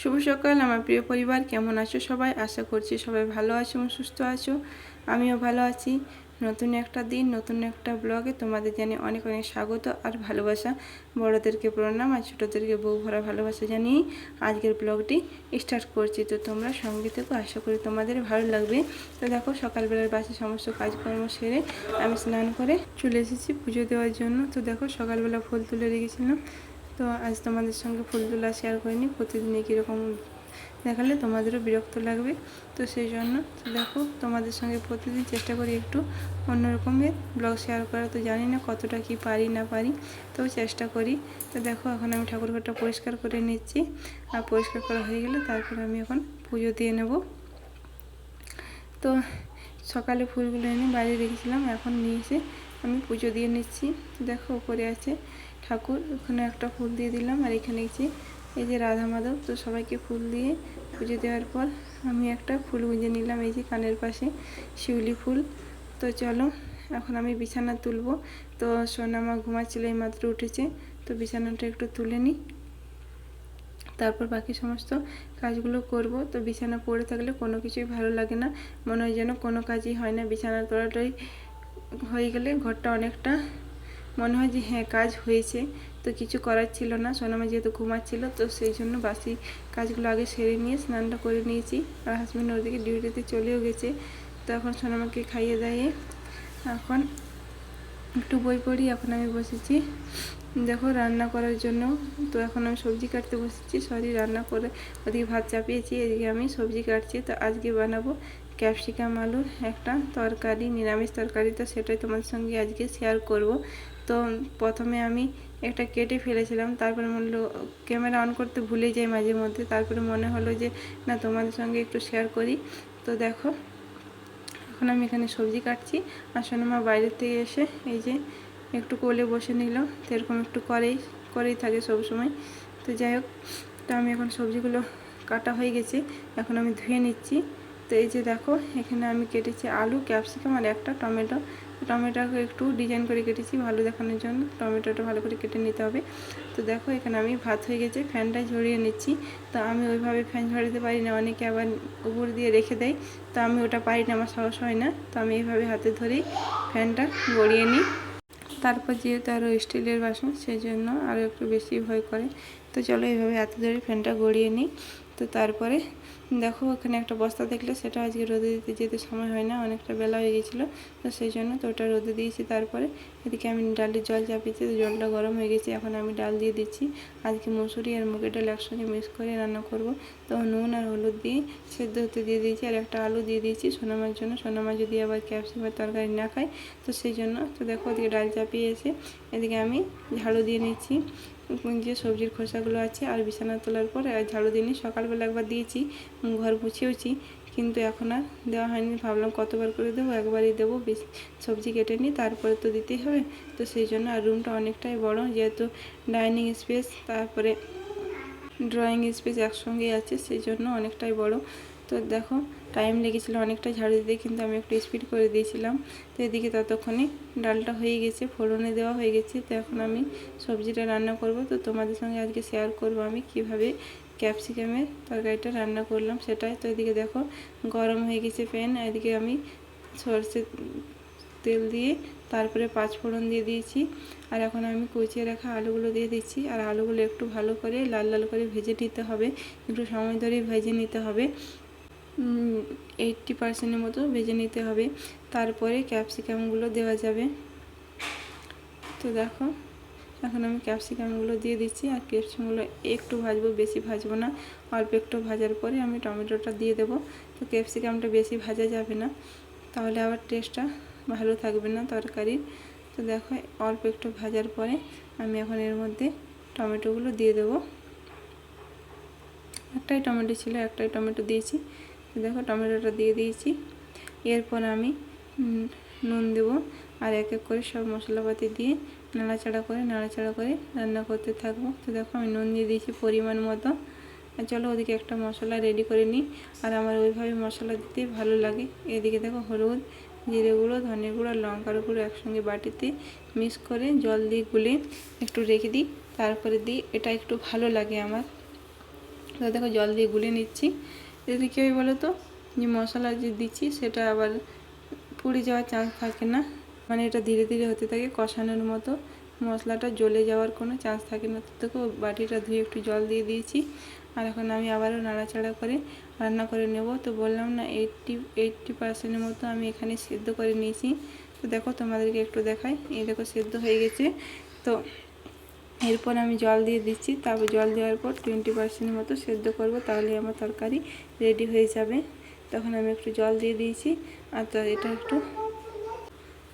শুভ সকাল, আমার প্রিয় পরিবার, কেমন আছো সবাই? আশা করছি সবাই ভালো আছো এবং সুস্থ আছো। আমিও ভালো আছি। নতুন একটা দিন, নতুন একটা ব্লগে তোমাদের জানিয়ে অনেক অনেক স্বাগত আর ভালোবাসা। বড়োদেরকে প্রণাম আর ছোটোদেরকে বউ ভরা ভালোবাসা জানিয়ে আজকের ব্লগটি স্টার্ট করছি। তো তোমরা সঙ্গে থেকো, আশা করি তোমাদের ভালো লাগবে। তো দেখো, সকালবেলার বাসে সমস্ত কাজকর্ম সেরে আমি স্নান করে চলে এসেছি পুজো দেওয়ার জন্য। তো দেখো, সকালবেলা ফুল তুলে রেখেছিলাম। তো আজ তোমাদের সঙ্গে ফুল তোলা শেয়ার করিনি। প্রতিদিন কীরকম দেখালে তোমাদেরও বিরক্ত লাগবে। তো সেই জন্য দেখো, তোমাদের সঙ্গে প্রতিদিন চেষ্টা করি একটু অন্যরকমের ব্লগ শেয়ার করা তো জানি না কতটা কি পারি, না পারি, তো চেষ্টা করি। তো দেখো, এখন আমি ঠাকুরঘরটা পরিষ্কার করে নিচ্ছি। আর পরিষ্কার করা হয়ে গেলে তারপরে আমি এখন পুজো দিয়ে নেব। তো সকালে ফুলগুলো এনে বাইরে রেখেছিলাম, এখন নিয়ে এসে আমি পুজো দিয়ে নিচ্ছি। দেখো ওপরে আছে ঠাকুর, ওখানে একটা ফুল দিয়ে দিলাম। আর এখানে গেছি এই যে রাধা মাধব, তো সবাইকে ফুল দিয়ে পুজো দেওয়ার পর আমি একটা ফুল গুঁজে নিলাম, এই যে কানের পাশে শিউলি ফুল। তো চলো, এখন আমি বিছানা তুলবো। তো সোনামা ঘুমাচ্ছিল, এই মাত্র উঠেছে। তো বিছানাটা একটু তুলে নিই। তারপর বাকি সমস্ত কাজগুলো করব। তো বিছানা পড়ে থাকলে কোনো কিছুই ভালো লাগে না। মনে হয় যেন কোনো কাজই হয় না। বিছানা তোলাটাই হয়ে গেলে ঘরটা অনেকটা মনে হয় যে হ্যাঁ কাজ হয়েছে। তো কিছু করার ছিল না। সোনামা যেহেতু ঘুমাচ্ছিল, তো সেই জন্য বাসি কাজগুলো আগে সেরে নিয়ে স্নানটা করে নিয়েছি। আর হাজব্যান্ড ওদিকে ডিউটিতে চলেও গেছে। তো এখন সোনামাকে খাইয়ে দাইয়ে এখন একটু বই পড়ি। এখন আমি বসেছি। দেখো, রান্না করার জন্য। তো এখন আমি সবজি কাটতে বসেছি। সরি, রান্না করে ওদিকে ভাত চাপিয়েছি। এদিকে আমি সবজি কাটছি। তো আজকে বানাবো ক্যাপসিকাম আলুর একটা তরকারি, নিরামিষ তরকারি তো সেটাই তোমাদের সঙ্গে আজকে শেয়ার করব। তো প্রথমে আমি একটা কেটে ফেলেছিলাম, তারপরে মনে হলো ক্যামেরা অন করতে ভুলে যাই মাঝে মধ্যে, তারপরে মনে হলো যে, না, তোমাদের সঙ্গে একটু শেয়ার করি। তো দেখো, এখন আমি এখানে সবজি কাটছি। আর মা বাইরের থেকে এসে এই যে একটু কোলে বসে নিল তো এরকম একটু করেই করেই থাকে সব সময়। তো যাই হোক, তো আমি এখন সবজিগুলো কাটা হয়ে গেছে, এখন আমি ধুয়ে নিচ্ছি। তো এই যে দেখো, এখানে আমি কেটেছি আলু, ক্যাপসিকাম আর একটা টমেটো। টমেটোকে একটু ডিজাইন করে কেটেছি ভালো দেখানোর জন্য। টমেটোটা ভালো করে কেটে নিতে হবে। তো দেখো, এখানে আমি ভাত হয়ে গেছে ফ্যানটা ঝরিয়ে নিচ্ছি। তো আমি ওইভাবে ফ্যান ঝরাতে পারি না, অনেকে আবার উপর দিয়ে রেখে দেয়। তো আমি ওটা পারি না, আমার সাহস হয় না। তো আমি এইভাবে হাতে ধরেই ফ্যানটা গড়িয়ে নিই। তারপর যেহেতু আরও স্টিলের বাসন সেই জন্য আরও একটু বেশি ভয় করে। তো চলো এইভাবে হাতে ধরে ফ্যানটা গড়িয়ে নিই। তো তারপরে দেখো ওখানে একটা বস্তা দেখলে সেটা আজকে রোদে দিতে যেতে সময় হয় না, অনেকটা বেলা হয়ে গেছিল, তো সেই জন্য তো ওটা রোদে দিয়েছি। তারপরে এদিকে আমি ডালের জল চাপিয়েছি, তো জলটা গরম হয়ে গেছে, এখন আমি ডাল দিয়ে দিচ্ছি। আজকে মুসুরি আর মুগের ডাল একসঙ্গে মিক্স করে রান্না করব। তো নুন আর হলুদ দিয়ে সেদ্ধ হতে দিয়ে দিয়েছি, আর একটা আলু দিয়ে দিয়েছি সোনামার জন্য। সোনামা যদি আবার ক্যাপসিকামের তরকারি না খায়, তো সেই জন্য তো দেখো ওদিকে ডাল চাপিয়ে এসে এদিকে আমি ঝাড়ু দিয়ে নিচ্ছি। যে সবজির খোসাগুলো আছে আর বিছানা তোলার পর ঝাড়ু দিইনি সকালবেলা একবার দিয়েছি, ঘর মুছেওছি। কিন্তু এখন আর দেওয়া হয়নি। ভাবলাম কতবার করে দেবো? একবারই দেবো। সবজি কেটে নিই, তারপরে তো দিতেই হবে। তো সেই জন্য আর রুমটা অনেকটাই বড়, যেহেতু ডাইনিং স্পেস তারপরে ড্রয়িং স্পেস একসঙ্গেই আছে, সেই জন্য অনেকটাই বড়। তো দেখো টাইম লেগেছিলো অনেকটা ঝাড়ু দিতে কিন্তু আমি একটু স্পিড করে দিয়েছিলাম। তো এদিকে ততক্ষণে ডালটা হয়ে গেছে, ফোড়নে দেওয়া হয়ে গেছে। তো এখন আমি সবজিটা রান্না করব। তো তোমাদের সঙ্গে আজকে শেয়ার করব আমি কীভাবে ক্যাপসিকামের তরকারিটা রান্না করলাম সেটাই। তো এদিকে দেখো, গরম হয়ে গেছে প্যান এদিকে আমি সর্ষে তেল দিয়ে তারপরে পাঁচ ফোড়ন দিয়ে দিয়েছি। আর এখন আমি কুচিয়ে রাখা আলুগুলো দিয়ে দিচ্ছি। আর আলুগুলো একটু ভালো করে লাল লাল করে ভেজে নিতে হবে। একটু সময় ধরে ভেজে নিতে হবে। এইটটি পার্সেন্টের মতো ভেজে নিতে হবে। তারপরে ক্যাপসিকামগুলো দেওয়া যাবে। তো দেখো, এখন আমি ক্যাপসিকামগুলো দিয়ে দিচ্ছি আর ক্যাপসিকামগুলো একটু ভাজবো, বেশি ভাজবো না। অল্প একটু ভাজার পরে আমি টমেটোটা দিয়ে দেবো। তো ক্যাপসিকামটা বেশি ভাজা যাবে না। তাহলে আবার টেস্টটা ভালো থাকবে না তরকারির। তো দেখো, অল্প একটু ভাজার পরে আমি এখন এর মধ্যে টমেটোগুলো দিয়ে দেবো। একটাই টমেটো ছিল, একটাই টমেটো দিয়েছি। দেখো টমেটোটা দিয়ে দিয়েছি। এরপর আমি নুন দেবো। আর এক এক করে সব মশলাপাতি দিয়ে নাড়াচাড়া করে নাড়াচাড়া করে রান্না করতে থাকব। তো দেখো আমি নুন দিয়ে দিয়েছি পরিমাণ মতো। আর চলো ওদিকে একটা মশলা রেডি করে নিই। আর আমার ওইভাবে মশলা দিতে ভালো লাগে। এদিকে দেখো হলুদ, জিরে গুঁড়ো, ধনে গুঁড়ো, লঙ্কার গুঁড়ো একসঙ্গে বাটিতে মিক্স করে জল দিয়ে গুলে একটু রেখে দিই। তারপরে দিই, এটা একটু ভালো লাগে আমার। তো দেখো জল দিয়ে গুলে নিচ্ছি। এতে কী হয় বলো তো, যে মশলা যে দিচ্ছি সেটা আবার পুড়ে যাওয়ার চান্স থাকে না। মানে এটা ধীরে ধীরে হতে থাকে, কষানোর মতো। মশলাটা জ্বলে যাওয়ার কোনো চান্স থাকে না। তো দেখো, বাটিটা ধুয়ে একটু জল দিয়ে দিয়েছি। আর এখন আমি আবারও নাড়াচাড়া করে রান্না করে নেব। তো বললাম না এইটটি এইটটি পার্সেন্টের মতো আমি এখানে সেদ্ধ করে নিয়েছি। তো দেখো, তোমাদেরকে একটু দেখাই। এই দেখো, সেদ্ধ হয়ে গেছে। তো এরপর আমি জল দিয়ে দিচ্ছি, তারপর জল দেওয়ার পর টোয়েন্টি পার্সেন্টের মতো সেদ্ধ করব তাহলে আমার তরকারি রেডি হয়ে যাবে। তখন আমি একটু জল দিয়ে দিয়েছি, আর তো এটা একটু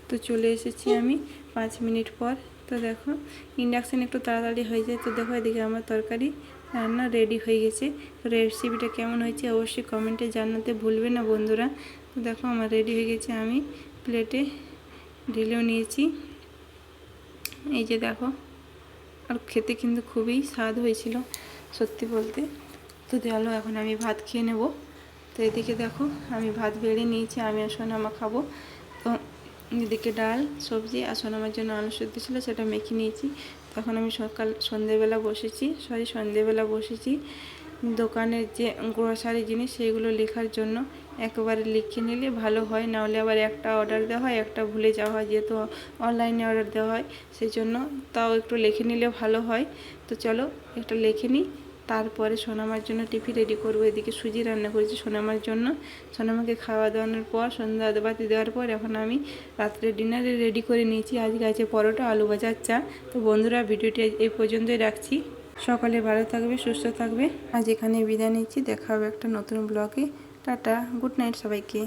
তো চলে এসেছি আমি পাঁচ মিনিট পর। তো দেখো ইন্ডাকশান একটু তাড়াতাড়ি হয়ে যায়, তো দেখো এদিকে আমার তরকারি রান্না রেডি হয়ে গেছে। তো রেসিপিটা কেমন হয়েছে অবশ্যই কমেন্টে জানাতে ভুলবে না বন্ধুরা। তো দেখো আমার রেডি হয়ে গেছে, আমি প্লেটে ঢেলেও নিয়েছি। এই যে দেখো আর খেতে কিন্তু খুবই স্বাদ হয়েছিল, সত্যি বলতে। তো চলো, এখন আমি ভাত খেয়ে নেব। তো এদিকে দেখো, আমি ভাত বেড়ে নিয়েছি, আমি আর সোনামা খাব। তো এদিকে ডাল, সবজি আর সোনামার জন্য আলু সেদ্ধ ছিল, সেটা মেখে নিয়েছি। তখন আমি সকাল, সন্ধেবেলা বসেছি সরি সন্ধেবেলা বসেছি। দোকানের যে গ্রোসারি জিনিস সেগুলো লেখার জন্য একবারে লিখে নিলে ভালো হয়, নাহলে আবার একটা অর্ডার দেওয়া হয়, একটা ভুলে যাওয়া হয় যেহেতু অনলাইনে অর্ডার দেওয়া হয় সেই জন্য তাও একটু লিখে নিলে ভালো হয়। তো চলো একটা লিখে নিই, তারপরে সোনামার জন্য টিফি রেডি করব, এদিকে সুজি রান্না করেছি সোনামার জন্য। সোনামাকে খাওয়া দাওয়ানোর পর, সন্ধ্যা বাতি দেওয়ার পর এখন আমি রাত্রে ডিনারে রেডি করে নিয়েছি। আজকে আছে পরোটা, আলু ভাজার চা। তো বন্ধুরা, ভিডিওটি এই পর্যন্তই রাখছি। সকালে ভালো থাকবে, সুস্থ থাকবে। আজ এখানে বিদায় নিচ্ছি, দেখা হবে একটা নতুন ব্লগে টাটা গুড নাইট সবাইকে